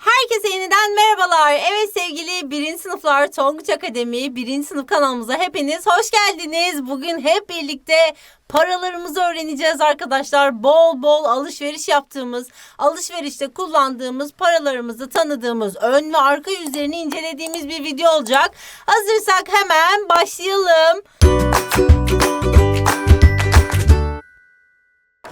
Herkese yeniden merhabalar. Evet sevgili birinci sınıflar Tonguç Akademi birinci sınıf kanalımıza hepiniz hoş geldiniz. Bugün hep birlikte paralarımızı öğreneceğiz arkadaşlar. Bol bol alışveriş yaptığımız, alışverişte kullandığımız paralarımızı tanıdığımız, ön ve arka yüzlerini incelediğimiz bir video olacak. Hazırsak hemen başlayalım.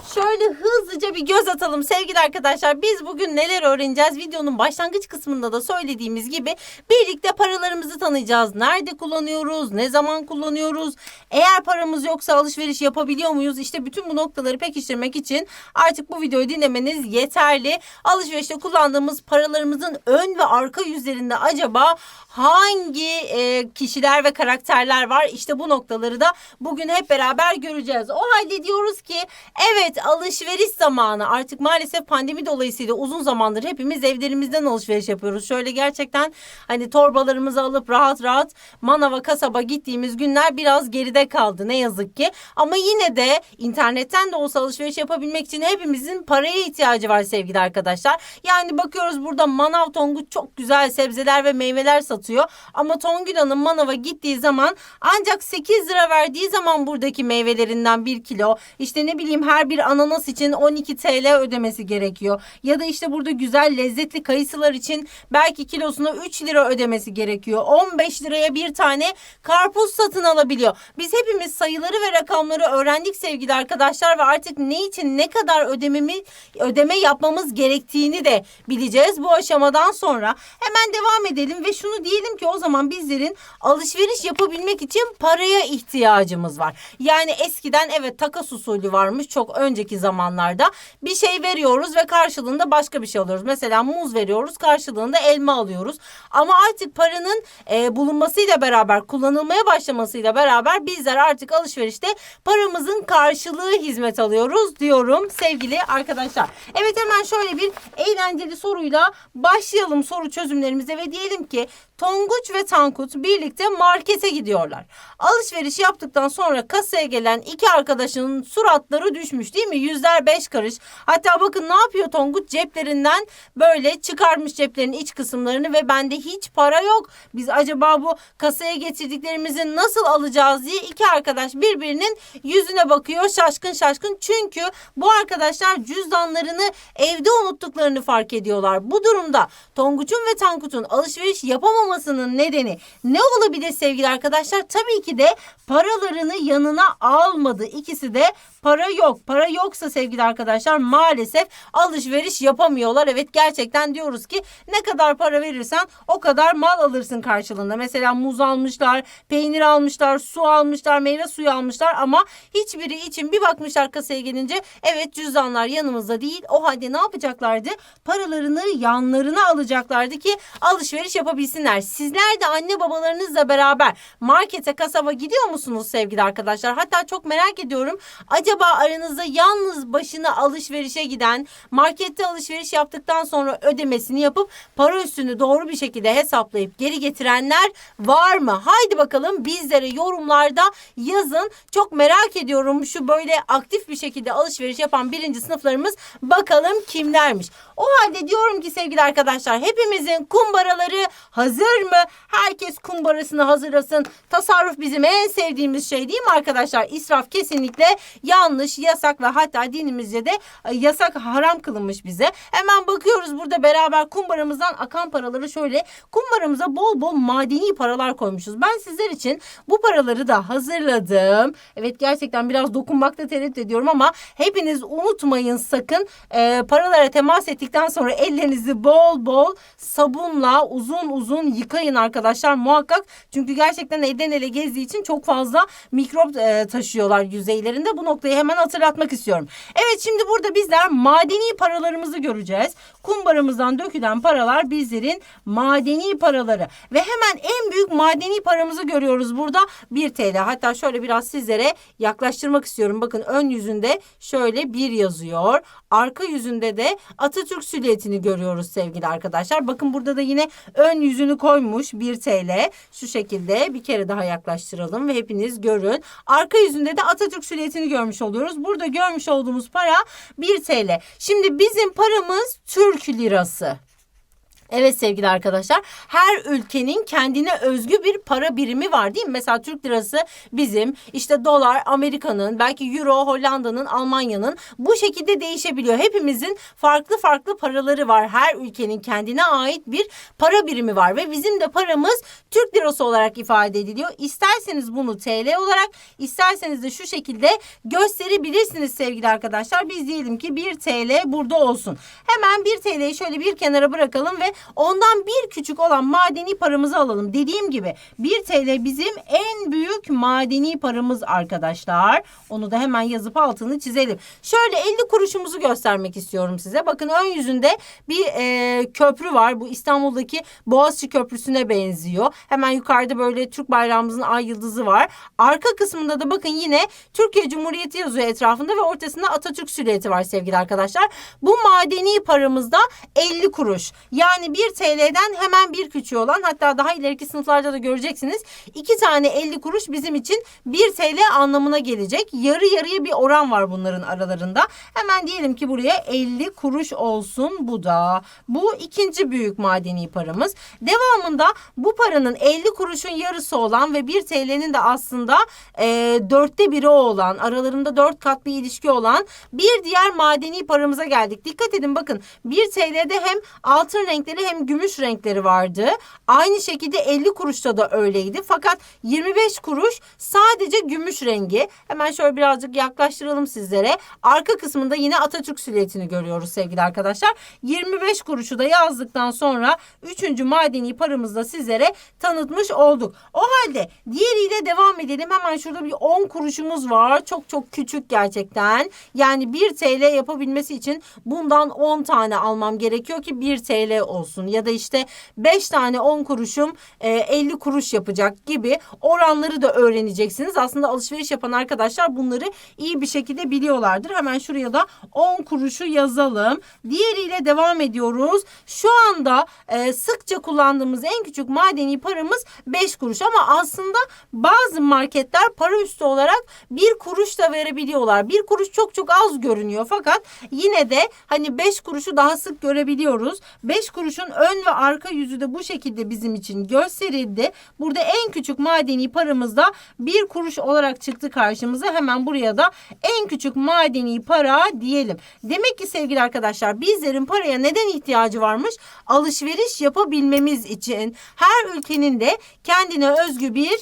Şöyle hızlıca bir göz atalım sevgili arkadaşlar. Biz bugün neler öğreneceğiz? Videonun başlangıç kısmında da söylediğimiz gibi birlikte paralarımızı tanıyacağız. Nerede kullanıyoruz? Ne zaman kullanıyoruz? Eğer paramız yoksa alışveriş yapabiliyor muyuz? İşte bütün bu noktaları pekiştirmek için artık bu videoyu dinlemeniz yeterli. Alışverişte kullandığımız paralarımızın ön ve arka yüzlerinde acaba hangi e, kişiler ve karakterler var? İşte bu noktaları da bugün hep beraber göreceğiz. O halde diyoruz ki evet alışveriş zamanı. Artık maalesef pandemi dolayısıyla uzun zamandır hepimiz evlerimizden alışveriş yapıyoruz. Şöyle gerçekten hani torbalarımızı alıp rahat rahat manava kasaba gittiğimiz günler biraz geride kaldı ne yazık ki. Ama yine de internetten de olsa alışveriş yapabilmek için hepimizin paraya ihtiyacı var sevgili arkadaşlar. Yani bakıyoruz burada manav Tonguç çok güzel sebzeler ve meyveler satıyor. Ama Tongül Hanım manava gittiği zaman ancak 8 lira verdiği zaman buradaki meyvelerinden 1 kilo işte ne bileyim her bir ananas için 12 TL ödemesi gerekiyor. Ya da işte burada güzel lezzetli kayısılar için belki kilosuna 3 lira ödemesi gerekiyor. 15 liraya bir tane karpuz satın alabiliyor. Biz hepimiz sayıları ve rakamları öğrendik sevgili arkadaşlar ve artık ne için ne kadar ödememi ödeme yapmamız gerektiğini de bileceğiz bu aşamadan sonra. Hemen devam edelim ve şunu diyelim ki o zaman bizlerin alışveriş yapabilmek için paraya ihtiyacımız var. Yani eskiden evet takas usulü varmış çok önceki zamanlarda. Bir şey veriyoruz ve karşılığında başka bir şey alıyoruz. Mesela muz veriyoruz karşılığında elma alıyoruz. Ama artık paranın e, bulunmasıyla beraber kullanılmaya başlamasıyla beraber bizler artık alışverişte paramızın karşılığı hizmet alıyoruz diyorum sevgili arkadaşlar. Evet hemen şöyle bir eğlenceli soruyla başlayalım soru çözümlerimize ve diyelim ki Tonguç ve Tankut birlikte markete gidiyorlar. Alışveriş yaptıktan sonra kasaya gelen iki arkadaşının suratları düşmüş değil mi? Yüzler beş karış. Hatta bakın ne yapıyor Tonguç? Ceplerinden böyle çıkarmış ceplerin iç kısımlarını ve bende hiç para yok. Biz acaba bu kasaya getirdiklerimizi nasıl alacağız diye iki arkadaş birbirinin yüzüne bakıyor şaşkın şaşkın. Çünkü bu arkadaşlar cüzdanlarını evde unuttuklarını fark ediyorlar. Bu durumda Tonguç'un ve Tankut'un alışveriş yapamamasının nedeni ne olabilir sevgili arkadaşlar? Tabii ki de paralarını yanına almadı. İkisi de para yok. Para yoksa sevgili arkadaşlar maalesef alışveriş yapamıyorlar. Evet gerçekten diyoruz ki ne kadar para verirsen o kadar mal alırsın karşılığında. Mesela muz almışlar, peynir almışlar, su almışlar, meyve suyu almışlar ama hiçbiri için bir bakmışlar kasaya gelince evet cüzdanlar yanımızda değil. O halde ne yapacaklardı? Paralarını yanlarına alacaklardı ki alışveriş yapabilsinler. Sizler de anne babalarınızla beraber markete, kasaba gidiyor musunuz sevgili arkadaşlar? Hatta çok merak ediyorum. Acaba aranızda yalnız başına alışverişe giden, markette alışveriş yaptıktan sonra ödemesini yapıp para üstünü doğru bir şekilde hesaplayıp geri getirenler var mı? Haydi bakalım bizlere yorumlarda yazın. Çok merak ediyorum şu böyle aktif bir şekilde alışveriş yapan birinci sınıflarımız bakalım kimlermiş. O halde diyorum ki sevgili arkadaşlar hepimizin kumbaraları hazır mı? Herkes kumbarasını hazırlasın. Tasarruf bizim en sevdiğimiz şey değil mi arkadaşlar? İsraf kesinlikle yanlış, yasak ve hatta dinimizce de e, yasak haram kılınmış bize. Hemen bakıyoruz burada beraber kumbaramızdan akan paraları şöyle kumbaramıza bol bol madeni paralar koymuşuz. Ben sizler için bu paraları da hazırladım. Evet gerçekten biraz dokunmakta tereddüt ediyorum ama hepiniz unutmayın sakın e, paralara temas ettikten sonra ellerinizi bol bol sabunla uzun uzun yıkayın arkadaşlar muhakkak. Çünkü gerçekten elden ele gezdiği için çok fazla mikrop e, taşıyorlar yüzeylerinde. Bu noktayı hemen hatırlatmak istiyorum. Evet şimdi burada bizler madeni paralarımızı göreceğiz. Kumbaramızdan dökülen paralar bizlerin madeni paraları. Ve hemen en büyük madeni paramızı görüyoruz burada 1 TL. Hatta şöyle biraz sizlere yaklaştırmak istiyorum. Bakın ön yüzünde şöyle 1 yazıyor. Arka yüzünde de Atatürk silüetini görüyoruz sevgili arkadaşlar. Bakın burada da yine ön yüzünü koymuş 1 TL. Şu şekilde bir kere daha yaklaştıralım ve hepiniz görün. Arka yüzünde de Atatürk silüetini görmüş oluyoruz. Burada görmüş olduğumuz para 1 TL. Şimdi bizim paramız Türk lirası. Evet sevgili arkadaşlar her ülkenin kendine özgü bir para birimi var değil mi? Mesela Türk lirası bizim işte dolar Amerika'nın belki euro Hollanda'nın Almanya'nın bu şekilde değişebiliyor. Hepimizin farklı farklı paraları var. Her ülkenin kendine ait bir para birimi var ve bizim de paramız Türk lirası olarak ifade ediliyor. İsterseniz bunu TL olarak isterseniz de şu şekilde gösterebilirsiniz sevgili arkadaşlar. Biz diyelim ki 1 TL burada olsun. Hemen 1 TL'yi şöyle bir kenara bırakalım ve ondan bir küçük olan madeni paramızı alalım. Dediğim gibi 1 TL bizim en büyük madeni paramız arkadaşlar. Onu da hemen yazıp altını çizelim. Şöyle 50 kuruşumuzu göstermek istiyorum size. Bakın ön yüzünde bir e, köprü var. Bu İstanbul'daki Boğaziçi Köprüsü'ne benziyor. Hemen yukarıda böyle Türk bayrağımızın ay yıldızı var. Arka kısmında da bakın yine Türkiye Cumhuriyeti yazıyor etrafında ve ortasında Atatürk silüeti var sevgili arkadaşlar. Bu madeni paramızda 50 kuruş. Yani 1 TL'den hemen bir küçüğü olan hatta daha ileriki sınıflarda da göreceksiniz. 2 tane 50 kuruş bizim için 1 TL anlamına gelecek. Yarı yarıya bir oran var bunların aralarında. Hemen diyelim ki buraya 50 kuruş olsun bu da. Bu ikinci büyük madeni paramız. Devamında bu paranın 50 kuruşun yarısı olan ve 1 TL'nin de aslında e, dörtte biri olan aralarında 4 kat bir ilişki olan bir diğer madeni paramıza geldik. Dikkat edin bakın 1 TL'de hem altın renkleri hem gümüş renkleri vardı. Aynı şekilde 50 kuruşta da öyleydi. Fakat 25 kuruş sadece gümüş rengi. Hemen şöyle birazcık yaklaştıralım sizlere. Arka kısmında yine Atatürk silüetini görüyoruz sevgili arkadaşlar. 25 kuruşu da yazdıktan sonra 3. madeni paramızda sizlere tanıtmış olduk. O halde diğeriyle devam edelim. Hemen şurada bir 10 kuruşumuz var. Çok çok küçük gerçekten. Yani 1 TL yapabilmesi için bundan 10 tane almam gerekiyor ki 1 TL olsun. Ya da işte 5 tane 10 kuruşum e, 50 kuruş yapacak gibi oranları da öğreneceksiniz. Aslında alışveriş yapan arkadaşlar bunları iyi bir şekilde biliyorlardır. Hemen şuraya da 10 kuruşu yazalım. Diğeriyle devam ediyoruz. Şu anda e, sıkça kullandığımız en küçük madeni paramız 5 kuruş ama aslında bazı marketler para üstü olarak 1 kuruş da verebiliyorlar. 1 kuruş çok çok az görünüyor fakat yine de hani 5 kuruşu daha sık görebiliyoruz. 5 kuruşun ön ve arka yüzü de bu şekilde bizim için gösterildi. Burada en küçük madeni paramız da 1 kuruş olarak çıktı karşımıza. Hemen buraya da en küçük madeni para diyelim. Demek ki sevgili arkadaşlar bizlerin paraya neden ihtiyacı varmış? Alışveriş yapabilmemiz için. Her ülkenin de kendine özgü bir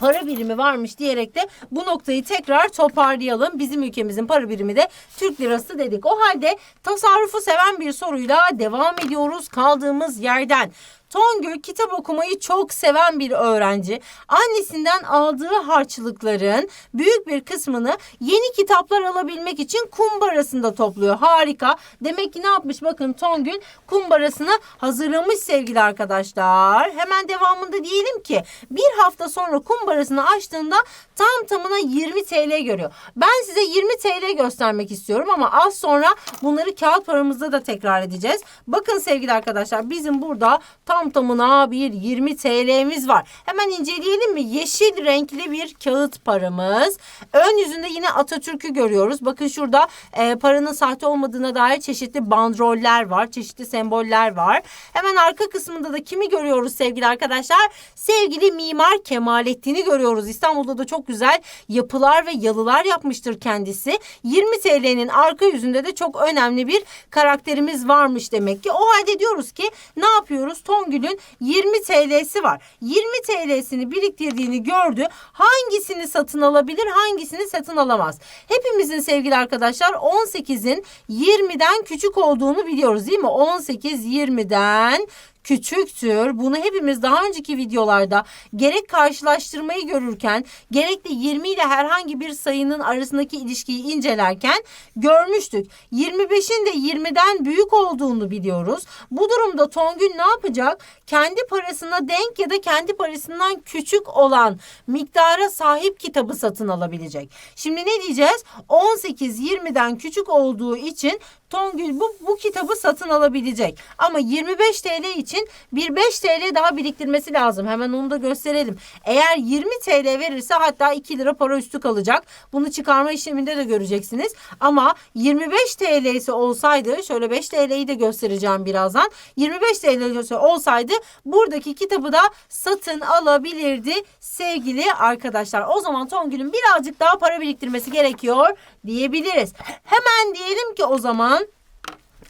para birimi varmış diyerek de bu noktayı tekrar toparlayalım. Bizim ülkemizin para birimi de Türk lirası dedik. O halde tasarrufu seven bir soruyla devam ediyoruz kaldığımız yerden. Tongül kitap okumayı çok seven bir öğrenci. Annesinden aldığı harçlıkların büyük bir kısmını yeni kitaplar alabilmek için kumbarasında topluyor. Harika. Demek ki ne yapmış? Bakın Tongül kumbarasını hazırlamış sevgili arkadaşlar. Hemen devamında diyelim ki bir hafta sonra kumbarasını açtığında tam tamına 20 TL görüyor. Ben size 20 TL göstermek istiyorum ama az sonra bunları kağıt paramızda da tekrar edeceğiz. Bakın sevgili arkadaşlar bizim burada tam tamına bir 20 TL'miz var. Hemen inceleyelim mi? Yeşil renkli bir kağıt paramız. Ön yüzünde yine Atatürk'ü görüyoruz. Bakın şurada e, paranın sahte olmadığına dair çeşitli bandroller var. Çeşitli semboller var. Hemen arka kısmında da kimi görüyoruz sevgili arkadaşlar? Sevgili mimar Kemalettin'i görüyoruz. İstanbul'da da çok güzel yapılar ve yalılar yapmıştır kendisi. 20 TL'nin arka yüzünde de çok önemli bir karakterimiz varmış demek ki. O halde diyoruz ki ne yapıyoruz? Tongül'ün 20 TL'si var. 20 TL'sini biriktirdiğini gördü. Hangisini satın alabilir, hangisini satın alamaz? Hepimizin sevgili arkadaşlar 18'in 20'den küçük olduğunu biliyoruz değil mi? 18 20'den küçüktür. Bunu hepimiz daha önceki videolarda gerek karşılaştırmayı görürken gerek de 20 ile herhangi bir sayının arasındaki ilişkiyi incelerken görmüştük. 25'in de 20'den büyük olduğunu biliyoruz. Bu durumda Tongül ne yapacak? Kendi parasına denk ya da kendi parasından küçük olan miktara sahip kitabı satın alabilecek. Şimdi ne diyeceğiz? 18 20'den küçük olduğu için Tongül bu, bu kitabı satın alabilecek. Ama 25 TL için bir 5 TL daha biriktirmesi lazım. Hemen onu da gösterelim. Eğer 20 TL verirse hatta 2 lira para üstü kalacak. Bunu çıkarma işleminde de göreceksiniz. Ama 25 TL'si olsaydı şöyle 5 TL'yi de göstereceğim birazdan. 25 TL olsaydı buradaki kitabı da satın alabilirdi sevgili arkadaşlar. O zaman Tongül'ün birazcık daha para biriktirmesi gerekiyor diyebiliriz. Hemen diyelim ki o zaman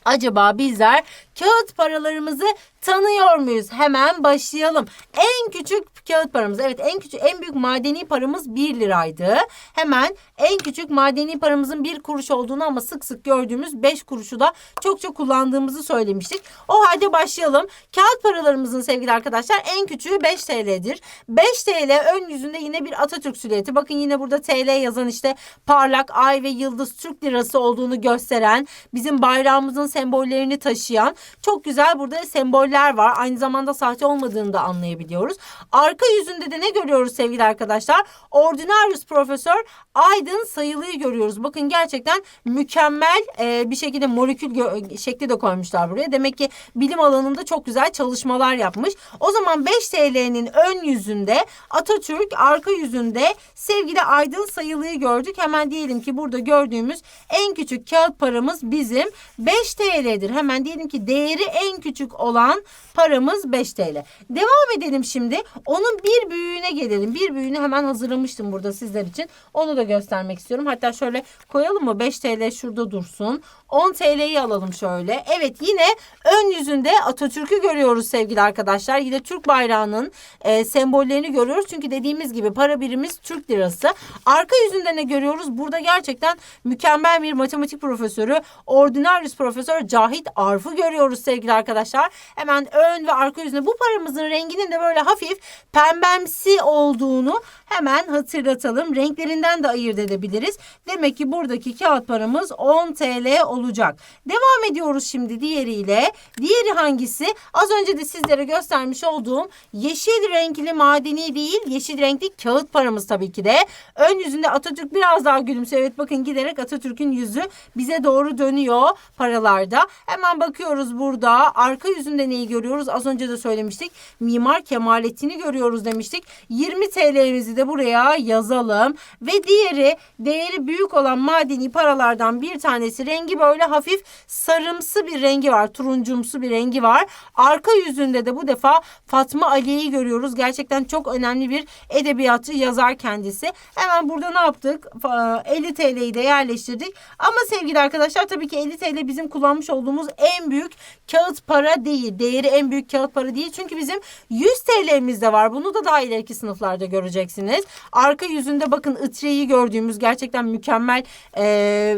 Acaba bizler kağıt paralarımızı tanıyor muyuz? Hemen başlayalım. En küçük kağıt paramız. Evet en küçük en büyük madeni paramız 1 liraydı. Hemen en küçük madeni paramızın 1 kuruş olduğunu ama sık sık gördüğümüz 5 kuruşu da çok çok kullandığımızı söylemiştik. O halde başlayalım. Kağıt paralarımızın sevgili arkadaşlar en küçüğü 5 TL'dir. 5 TL ön yüzünde yine bir Atatürk silüeti. Bakın yine burada TL yazan işte parlak ay ve yıldız Türk lirası olduğunu gösteren bizim bayrağımızın sembollerini taşıyan çok güzel burada semboller var. Aynı zamanda sahte olmadığını da anlayabiliyoruz. Arka yüzünde de ne görüyoruz sevgili arkadaşlar? Ordinarius Profesör Aydın sayılıyı görüyoruz. Bakın gerçekten mükemmel e, bir şekilde molekül şekli de koymuşlar buraya. Demek ki bilim alanında çok güzel çalışmalar yapmış. O zaman 5 TL'nin ön yüzünde Atatürk, arka yüzünde sevgili Aydın sayılıyı gördük. Hemen diyelim ki burada gördüğümüz en küçük kağıt paramız bizim 5 TL'dir. Hemen diyelim ki değeri en küçük olan paramız 5 TL. Devam edelim şimdi. Onun bir büyüğüne gelelim. Bir büyüğünü hemen hazırlamıştım burada sizler için. Onu da göstermek istiyorum. Hatta şöyle koyalım mı? 5 TL şurada dursun. 10 TL'yi alalım şöyle. Evet yine ön yüzünde Atatürk'ü görüyoruz sevgili arkadaşlar. Yine Türk bayrağının e, sembollerini görüyoruz. Çünkü dediğimiz gibi para birimiz Türk lirası. Arka yüzünde ne görüyoruz? Burada gerçekten mükemmel bir matematik profesörü, ordinarius profesör Cahit Arf'ı görüyoruz sevgili arkadaşlar. Hemen ön ve arka yüzünde bu paramızın renginin de böyle hafif pembemsi olduğunu hemen hatırlatalım. Renklerinden de ayırt edebiliriz. Demek ki buradaki kağıt paramız 10 TL olacak. Devam ediyoruz şimdi diğeriyle. Diğeri hangisi? Az önce de sizlere göstermiş olduğum yeşil renkli madeni değil, yeşil renkli kağıt paramız tabii ki de. Ön yüzünde Atatürk biraz daha gülümsüyor. Evet bakın giderek Atatürk'ün yüzü bize doğru dönüyor paralarda. Hemen bakıyoruz burada. Arka yüzünde neyi görüyoruz? Az önce de söylemiştik. Mimar Kemalettin'i görüyoruz demiştik. 20 TL'mizi de buraya yazalım. Ve diğeri değeri büyük olan madeni paralardan bir tanesi. Rengi böyle hafif sarımsı bir rengi var. Turuncumsu bir rengi var. Arka yüzünde de bu defa Fatma Ali'yi görüyoruz. Gerçekten çok önemli bir edebiyatçı yazar kendisi. Hemen burada ne yaptık? 50 TL'yi de yerleştirdik. Ama sevgili arkadaşlar tabii ki 50 TL bizim kullanmış olduğumuz en büyük kağıt para değil. Değeri en büyük kağıt para değil. Çünkü bizim 100 TL'miz de var. Bunu da daha ileriki sınıflarda göreceksiniz. Arka yüzünde bakın ıtreyi gördüğümüz gerçekten mükemmel e,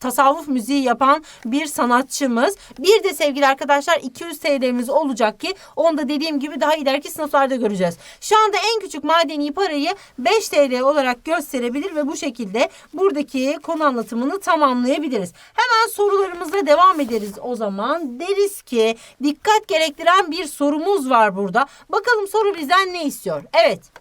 tasavvuf müziği yapan bir sanatçımız. Bir de sevgili arkadaşlar 200 TL'miz olacak ki onu da dediğim gibi daha ileriki sınıflarda göreceğiz. Şu anda en küçük madeni parayı 5 TL olarak gösterebilir ve bu şekilde buradaki konu anlatımını tamamlayabiliriz. Hemen sorularımızla devam ederiz o zaman. Deriz ki dikkat gerektiren bir sorumuz var burada. Bakalım soru bizden ne istiyor? Evet.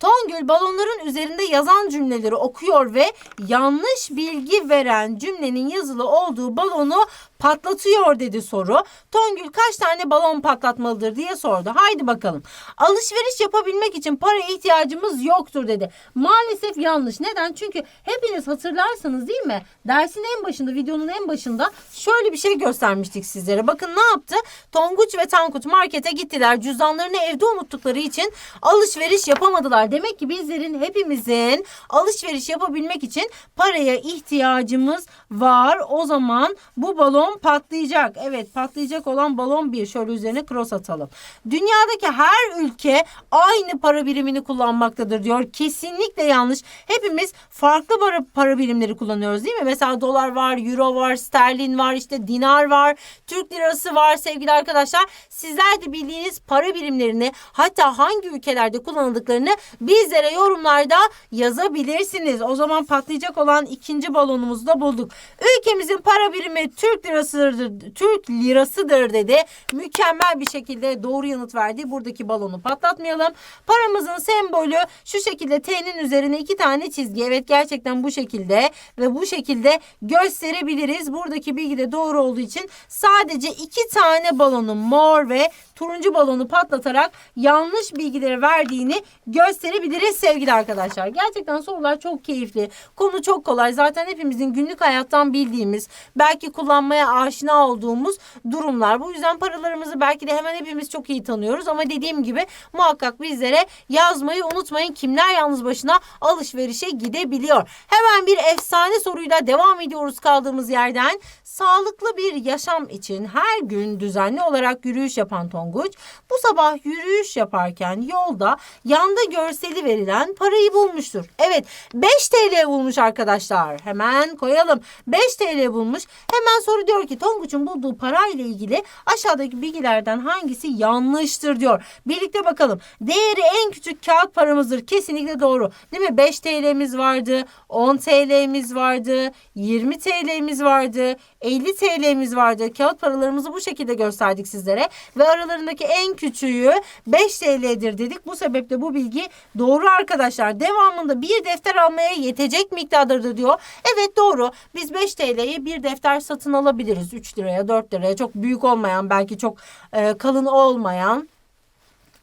Tongül balonların üzerinde yazan cümleleri okuyor ve yanlış bilgi veren cümlenin yazılı olduğu balonu patlatıyor dedi soru. Tongül kaç tane balon patlatmalıdır diye sordu. Haydi bakalım. Alışveriş yapabilmek için para ihtiyacımız yoktur dedi. Maalesef yanlış. Neden? Çünkü hepiniz hatırlarsınız değil mi? Dersin en başında, videonun en başında şöyle bir şey göstermiştik sizlere. Bakın ne yaptı? Tonguç ve Tankut markete gittiler. Cüzdanlarını evde unuttukları için alışveriş yapamadılar. Demek ki bizlerin hepimizin alışveriş yapabilmek için paraya ihtiyacımız var. O zaman bu balon balon patlayacak. Evet patlayacak olan balon bir. Şöyle üzerine cross atalım. Dünyadaki her ülke aynı para birimini kullanmaktadır diyor. Kesinlikle yanlış. Hepimiz farklı para, para birimleri kullanıyoruz değil mi? Mesela dolar var, euro var, sterlin var, işte dinar var, Türk lirası var sevgili arkadaşlar. Sizler de bildiğiniz para birimlerini hatta hangi ülkelerde kullanıldıklarını bizlere yorumlarda yazabilirsiniz. O zaman patlayacak olan ikinci balonumuzu da bulduk. Ülkemizin para birimi Türk lirası lirasıdır, Türk lirasıdır dedi. Mükemmel bir şekilde doğru yanıt verdi. Buradaki balonu patlatmayalım. Paramızın sembolü şu şekilde T'nin üzerine iki tane çizgi. Evet gerçekten bu şekilde ve bu şekilde gösterebiliriz. Buradaki bilgi de doğru olduğu için sadece iki tane balonu mor ve turuncu balonu patlatarak yanlış bilgileri verdiğini gösterebiliriz sevgili arkadaşlar. Gerçekten sorular çok keyifli. Konu çok kolay. Zaten hepimizin günlük hayattan bildiğimiz, belki kullanmaya aşina olduğumuz durumlar. Bu yüzden paralarımızı belki de hemen hepimiz çok iyi tanıyoruz ama dediğim gibi muhakkak bizlere yazmayı unutmayın. Kimler yalnız başına alışverişe gidebiliyor. Hemen bir efsane soruyla devam ediyoruz kaldığımız yerden. Sağlıklı bir yaşam için her gün düzenli olarak yürüyüş yapan Tonguç bu sabah yürüyüş yaparken yolda yanda görseli verilen parayı bulmuştur. Evet 5 TL bulmuş arkadaşlar. Hemen koyalım. 5 TL bulmuş. Hemen soru diyor ki Tonguç'un bulduğu parayla ilgili aşağıdaki bilgilerden hangisi yanlıştır diyor. Birlikte bakalım. Değeri en küçük kağıt paramızdır. Kesinlikle doğru. Değil mi? 5 TL'miz vardı. 10 TL'miz vardı. 20 TL'miz vardı. 50 TL'miz vardı. Kağıt paralarımızı bu şekilde gösterdik sizlere. Ve aralarındaki en küçüğü 5 TL'dir dedik. Bu sebeple bu bilgi doğru arkadaşlar. Devamında bir defter almaya yetecek miktardır diyor. Evet doğru. Biz 5 TL'ye bir defter satın alabiliriz. 3 liraya 4 liraya çok büyük olmayan belki çok e, kalın olmayan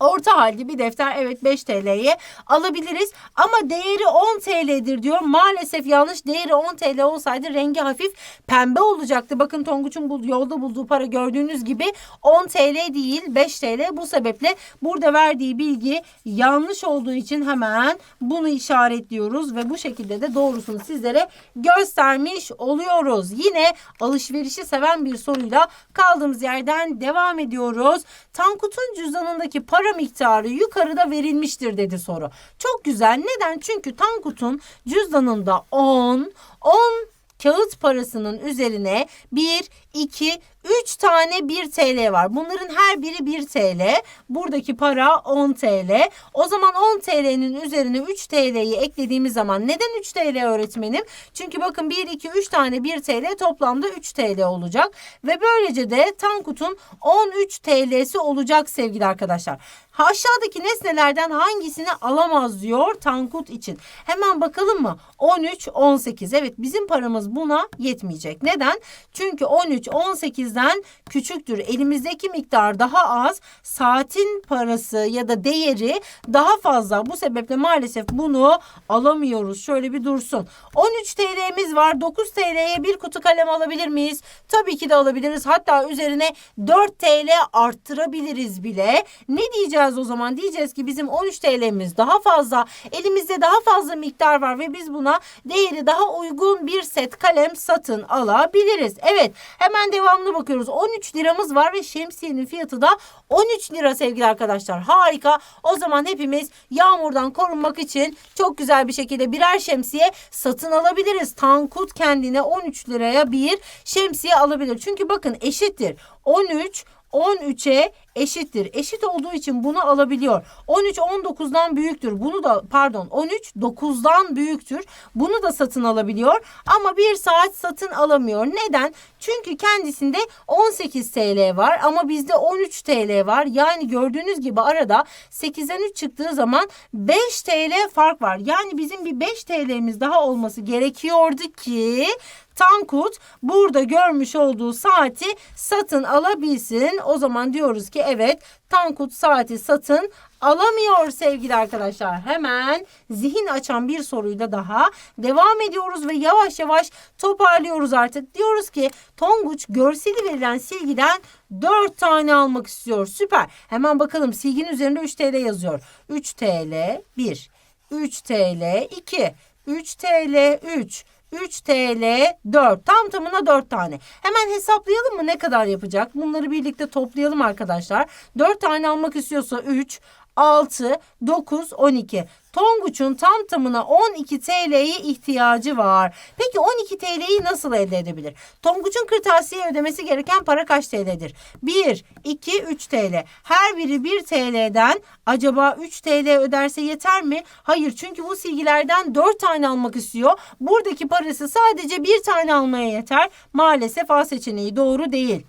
Orta halde bir defter evet 5 TL'ye alabiliriz ama değeri 10 TL'dir diyor. Maalesef yanlış değeri 10 TL olsaydı rengi hafif pembe olacaktı. Bakın Tonguç'un bul, yolda bulduğu para gördüğünüz gibi 10 TL değil 5 TL. Bu sebeple burada verdiği bilgi yanlış olduğu için hemen bunu işaretliyoruz ve bu şekilde de doğrusunu sizlere göstermiş oluyoruz. Yine alışverişi seven bir soruyla kaldığımız yerden devam ediyoruz. Tankut'un cüzdanındaki para miktarı yukarıda verilmiştir dedi soru. Çok güzel. Neden? Çünkü Tankut'un cüzdanında 10, 10 kağıt parasının üzerine 1, 2, 3 tane 1 TL var. Bunların her biri 1 TL. Buradaki para 10 TL. O zaman 10 TL'nin üzerine 3 TL'yi eklediğimiz zaman neden 3 TL öğretmenim? Çünkü bakın 1, 2, 3 tane 1 TL toplamda 3 TL olacak. Ve böylece de Tankut'un 13 TL'si olacak sevgili arkadaşlar. Aşağıdaki nesnelerden hangisini alamaz diyor Tankut için. Hemen bakalım mı? 13, 18. Evet bizim paramız buna yetmeyecek. Neden? Çünkü 13, 18'den küçüktür. Elimizdeki miktar daha az. Saatin parası ya da değeri daha fazla. Bu sebeple maalesef bunu alamıyoruz. Şöyle bir dursun. 13 TL'miz var. 9 TL'ye bir kutu kalem alabilir miyiz? Tabii ki de alabiliriz. Hatta üzerine 4 TL arttırabiliriz bile. Ne diyeceğiz o zaman? Diyeceğiz ki bizim 13 TL'miz daha fazla. Elimizde daha fazla miktar var ve biz buna değeri daha uygun bir set kalem satın alabiliriz. Evet hemen devamlı bakıyoruz. 13 liramız var ve şemsiyenin fiyatı da 13 lira sevgili arkadaşlar. Harika. O zaman hepimiz yağmurdan korunmak için çok güzel bir şekilde birer şemsiye satın alabiliriz. Tankut kendine 13 liraya bir şemsiye alabilir. Çünkü bakın eşittir. 13 13'e eşittir. Eşit olduğu için bunu alabiliyor. 13 19'dan büyüktür. Bunu da pardon 13 9'dan büyüktür. Bunu da satın alabiliyor. Ama bir saat satın alamıyor. Neden? Çünkü kendisinde 18 TL var ama bizde 13 TL var. Yani gördüğünüz gibi arada 8'den 3 çıktığı zaman 5 TL fark var. Yani bizim bir 5 TL'miz daha olması gerekiyordu ki Tankut burada görmüş olduğu saati satın alabilsin. O zaman diyoruz ki evet Tankut saati satın alamıyor sevgili arkadaşlar. Hemen zihin açan bir soruyla daha devam ediyoruz ve yavaş yavaş toparlıyoruz artık. Diyoruz ki Tonguç görseli verilen silgiden 4 tane almak istiyor. Süper. Hemen bakalım silginin üzerinde 3 TL yazıyor. 3 TL 1, 3 TL 2, 3 TL 3, 3 TL 4. Tam tamına 4 tane. Hemen hesaplayalım mı ne kadar yapacak? Bunları birlikte toplayalım arkadaşlar. 4 tane almak istiyorsa 3 6, 9, 12. Tonguç'un tam tamına 12 TL'ye ihtiyacı var. Peki 12 TL'yi nasıl elde edebilir? Tonguç'un kırtasiye ödemesi gereken para kaç TL'dir? 1, 2, 3 TL. Her biri 1 TL'den acaba 3 TL öderse yeter mi? Hayır çünkü bu silgilerden 4 tane almak istiyor. Buradaki parası sadece bir tane almaya yeter. Maalesef A seçeneği doğru değil.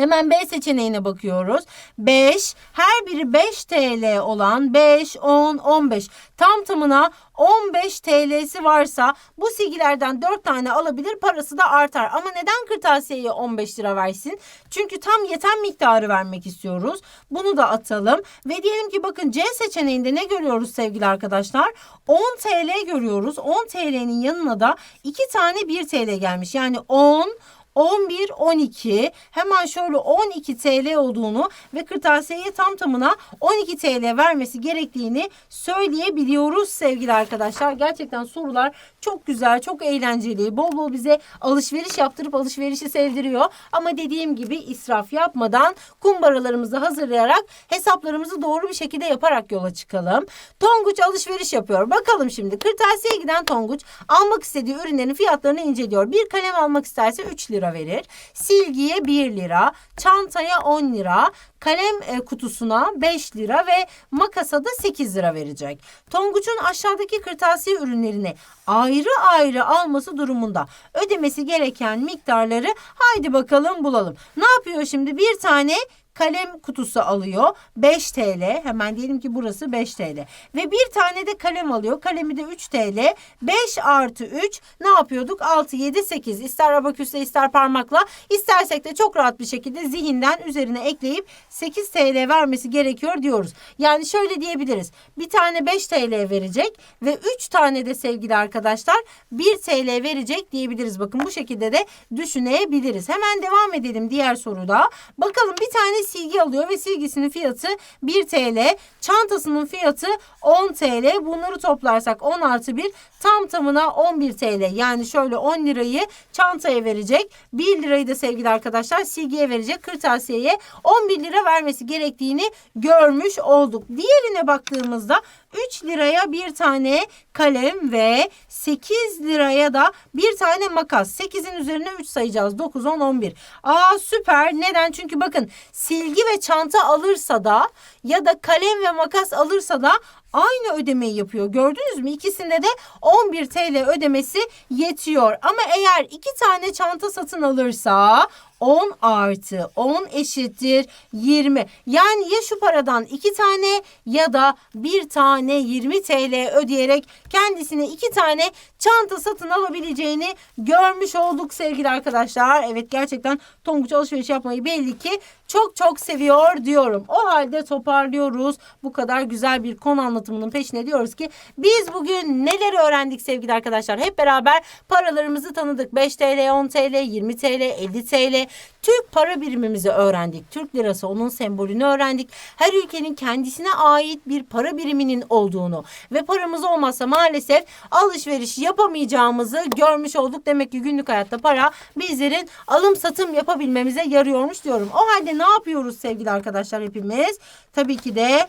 Hemen B seçeneğine bakıyoruz. 5 her biri 5 TL olan 5, 10, 15 tam tamına 15 TL'si varsa bu silgilerden 4 tane alabilir parası da artar. Ama neden kırtasiyeye 15 lira versin? Çünkü tam yeten miktarı vermek istiyoruz. Bunu da atalım ve diyelim ki bakın C seçeneğinde ne görüyoruz sevgili arkadaşlar? 10 TL görüyoruz. 10 TL'nin yanına da 2 tane 1 TL gelmiş. Yani 10 11, 12 hemen şöyle 12 TL olduğunu ve kırtasiyeye tam tamına 12 TL vermesi gerektiğini söyleyebiliyoruz sevgili arkadaşlar. Gerçekten sorular çok güzel, çok eğlenceli. Bol bol bize alışveriş yaptırıp alışverişi sevdiriyor. Ama dediğim gibi israf yapmadan kumbaralarımızı hazırlayarak hesaplarımızı doğru bir şekilde yaparak yola çıkalım. Tonguç alışveriş yapıyor. Bakalım şimdi kırtasiyeye giden Tonguç almak istediği ürünlerin fiyatlarını inceliyor. Bir kalem almak isterse 3 lira verir. Silgiye 1 lira, çantaya 10 lira, kalem e, kutusuna 5 lira ve makasa da 8 lira verecek. Tonguç'un aşağıdaki kırtasiye ürünlerini ayrı ayrı alması durumunda ödemesi gereken miktarları haydi bakalım bulalım. Ne yapıyor şimdi? Bir tane kalem kutusu alıyor. 5 TL. Hemen diyelim ki burası 5 TL. Ve bir tane de kalem alıyor. Kalemi de 3 TL. 5 artı 3 ne yapıyorduk? 6, 7, 8. İster abaküsle ister parmakla. istersek de çok rahat bir şekilde zihinden üzerine ekleyip 8 TL vermesi gerekiyor diyoruz. Yani şöyle diyebiliriz. Bir tane 5 TL verecek ve 3 tane de sevgili arkadaşlar 1 TL verecek diyebiliriz. Bakın bu şekilde de düşünebiliriz. Hemen devam edelim diğer soruda. Bakalım bir tane silgi alıyor ve silgisinin fiyatı 1 TL. Çantasının fiyatı 10 TL. Bunları toplarsak 10 artı 1 tam tamına 11 TL. Yani şöyle 10 lirayı çantaya verecek. 1 lirayı da sevgili arkadaşlar silgiye verecek. Kırtasiyeye 11 lira vermesi gerektiğini görmüş olduk. Diğerine baktığımızda 3 liraya bir tane kalem ve 8 liraya da bir tane makas. 8'in üzerine 3 sayacağız. 9, 10, 11. Aa süper. Neden? Çünkü bakın silgi ve çanta alırsa da ya da kalem ve makas alırsa da aynı ödemeyi yapıyor. Gördünüz mü? İkisinde de 11 TL ödemesi yetiyor. Ama eğer iki tane çanta satın alırsa 10 artı 10 eşittir 20. Yani ya şu paradan 2 tane ya da bir tane 20 TL ödeyerek kendisine 2 tane çanta satın alabileceğini görmüş olduk sevgili arkadaşlar. Evet gerçekten Tonguç alışveriş yapmayı belli ki çok çok seviyor diyorum. O halde toparlıyoruz. Bu kadar güzel bir konu anlatımının peşine diyoruz ki biz bugün neler öğrendik sevgili arkadaşlar. Hep beraber paralarımızı tanıdık. 5 TL, 10 TL, 20 TL, 50 TL. Türk para birimimizi öğrendik. Türk lirası onun sembolünü öğrendik. Her ülkenin kendisine ait bir para biriminin olduğunu ve paramız olmazsa maalesef alışveriş yapamayacağımızı görmüş olduk. Demek ki günlük hayatta para bizlerin alım satım yapabilmemize yarıyormuş diyorum. O halde ne yapıyoruz sevgili arkadaşlar hepimiz? Tabii ki de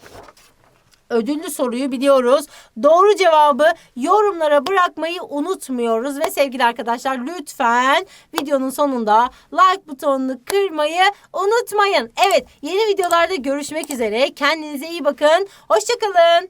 ödüllü soruyu biliyoruz. Doğru cevabı yorumlara bırakmayı unutmuyoruz ve sevgili arkadaşlar lütfen videonun sonunda like butonunu kırmayı unutmayın. Evet yeni videolarda görüşmek üzere. Kendinize iyi bakın. Hoşçakalın.